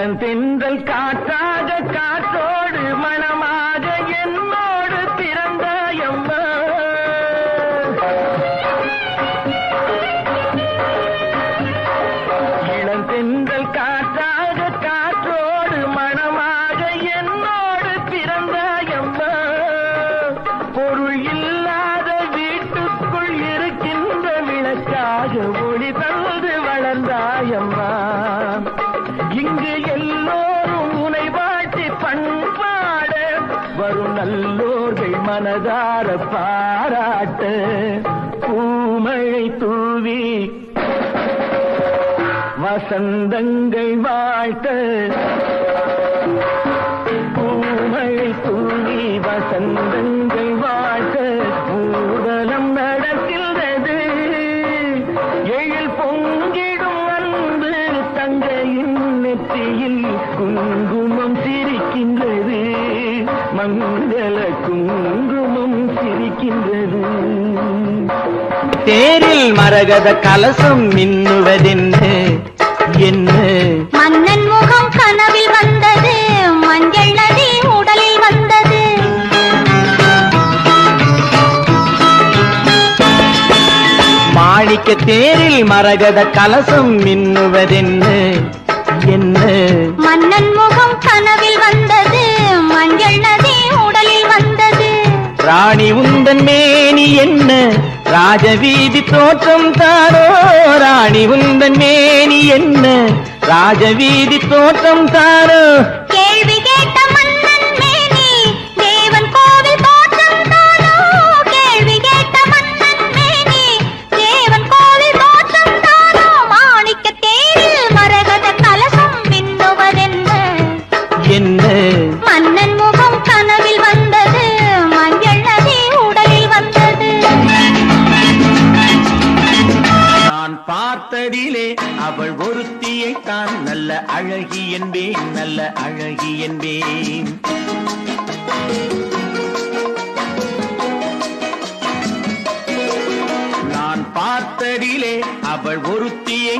தென்றல் காற்றாக காற்றோடு மனமாக என்ன நல்லோர்கள் மனதார பாராட்டு. பூமழை தூவி வசந்தங்கள் வாழ்த்த. பூமழை தூவி வசந்தங்கள் வாழ்த்த. ஊர்வலம் நடக்கின்றது. எழில் பொங்கிடும் அன்பு தங்கையின் நெற்றியில் குங்கு மங்கள குங்குமம் சிரிக்கின்றது. தேரில் மரகத கலசம் மின்னுவதென்று என்ன? மன்னன் முகம் கனவில் வந்தது மஞ்சள் நதி உடலில் வந்தது. மாணிக்க தேரில் மரகத கலசம் மின்னுவதென்று என்ன? மன்னன் முகம் கனவில் வந்தது மஞ்சள் ராணி உந்தன் மேனி என்ன? ராஜவீதி தோற்றம் தானோ ராணி உந்தன் மேனி என்ன? ராஜவீதி தோற்றம் தானோ கேள்வி கேட்ட மன்னன் மேனி தேவன் கோவில் தோற்றம் தானோ கேள்வி கேட்ட மன்னன் மேனி தேவன் கோவில் தோற்றம் தானோ மாணிக்க தேரில் மரகத கலசம் மின்னுவதென்ன என்ன? அவள் ஒருத்தியைத்தான் நல்ல அழகி என்பேன் நல்ல அழகி என்பேன்.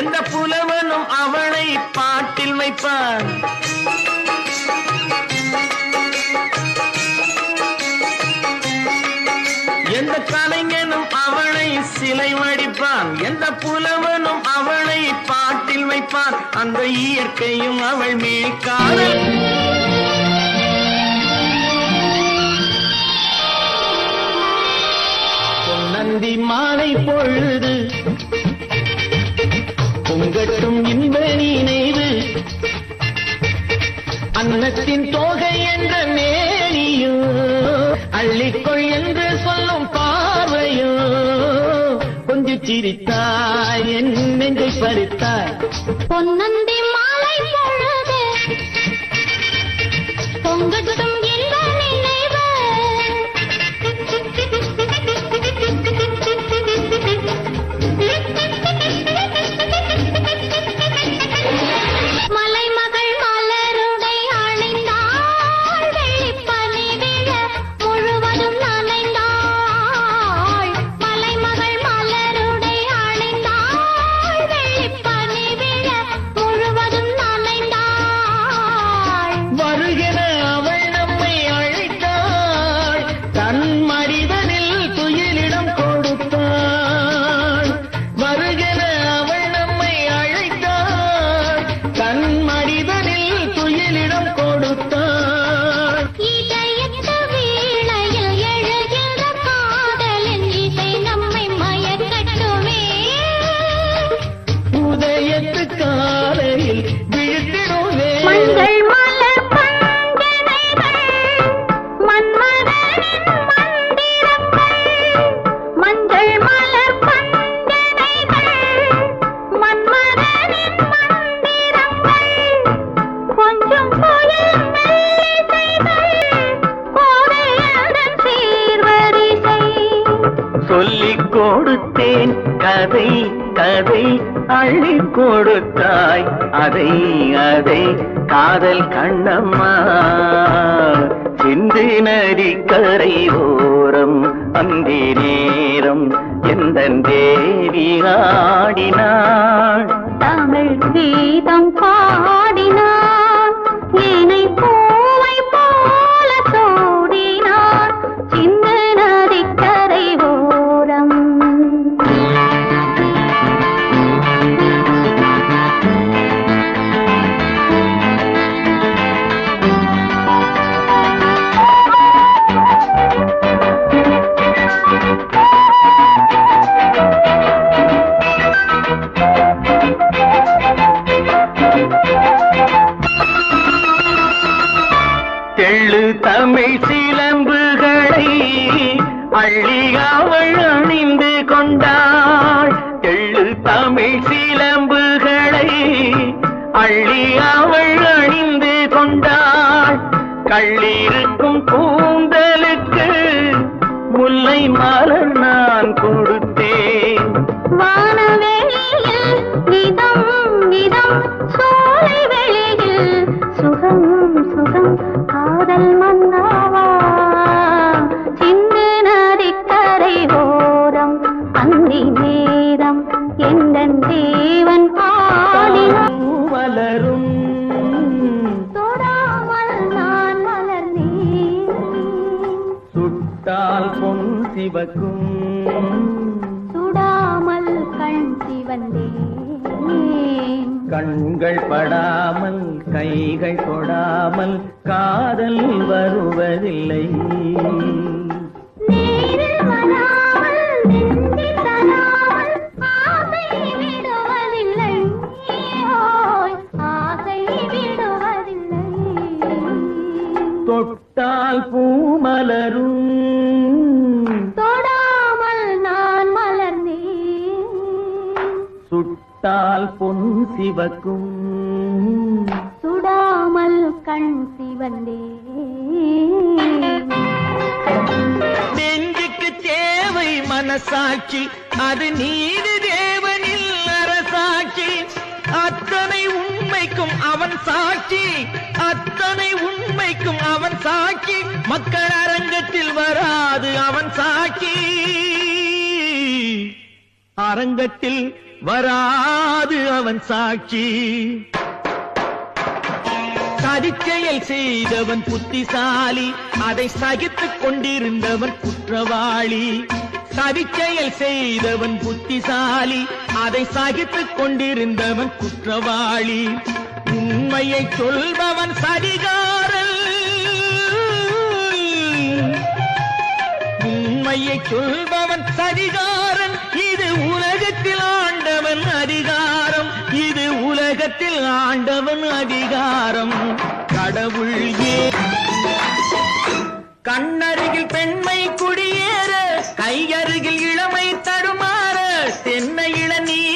எந்த புலவனும் அவளை பாட்டில் வைப்பான். எந்த கலைஞனும் அவளை சிலை வடிப்பான். எந்த புலவனும் அவளை பாட்டில் வைப்பான். அந்த இயற்கையும் அவள் மேல் காதல் அள்ளிக்கொள் என்று சொல்லும் பார்வையோ கொஞ்சம் சிரித்தாய் என் நெஞ்சை பறித்தாய். பொன்னந்தி மாலை பொழுது சொல்லிக் கொடுத்தேன் கதை கதை அள்ளி கொடுத்தாய். அதை அதை காதல் கண்ணம்மா. சிந்து நரி கரை ஓரம் அந்தி நேரம் எந்த தேவி ஆடினாள். தமிழ் கீதம் பாடினாள். தமிழ் சிலம்புகளை அள்ளி அவள் அணிந்து கொண்டாள். கள்ளிருக்கும் கூந்தலுக்கு முல்லை மலர் நான் கொடுத்தேன். வானவெளியில் இதம் இதம் சோலை வெளியில் சுகம் சுகம் காதல் சிவக்கும். சுடாமல் கண் சிவந்தேன் கண்கள் படாமல் கைகள் தொடாமல் காதல் வருவதில்லை. சுட்டால் பொன் சிவக்கும். சுடாமல் கண் சிவந்தேன் நெஞ்சுக்கு தேவை மனசாட்சி அது நீதி தேவனில் அரசாட்சி. அத்தனை உண்மைக்கும் அவன் சாட்சி அத்தனை உண்மைக்கும் அவன் சாட்சி. மக்கள் அரங்கத்தில் வராது அவன் சாட்சி. அரங்கத்தில் வராது அவன் சாட்சி. சதிச்செயல் செய்தவன் புத்திசாலி அதை சகித்துக் கொண்டிருந்தவன் குற்றவாளி. சதிச்செயல் செய்தவன் புத்திசாலி அதை சகித்துக் கொண்டிருந்தவன் குற்றவாளி. உண்மையை சொல்பவன் சதிகாரல் உண்மையை சொல்பவன் சதிகாரன். உலகத்தில் ஆண்டவன் அதிகாரம். இது உலகத்தில் ஆண்டவன் அதிகாரம். கடவுள் ஏ கண்ணருகில் பெண்மை குடியேற கையருகில் இளமை தடுமாற தென்னை இளநீர்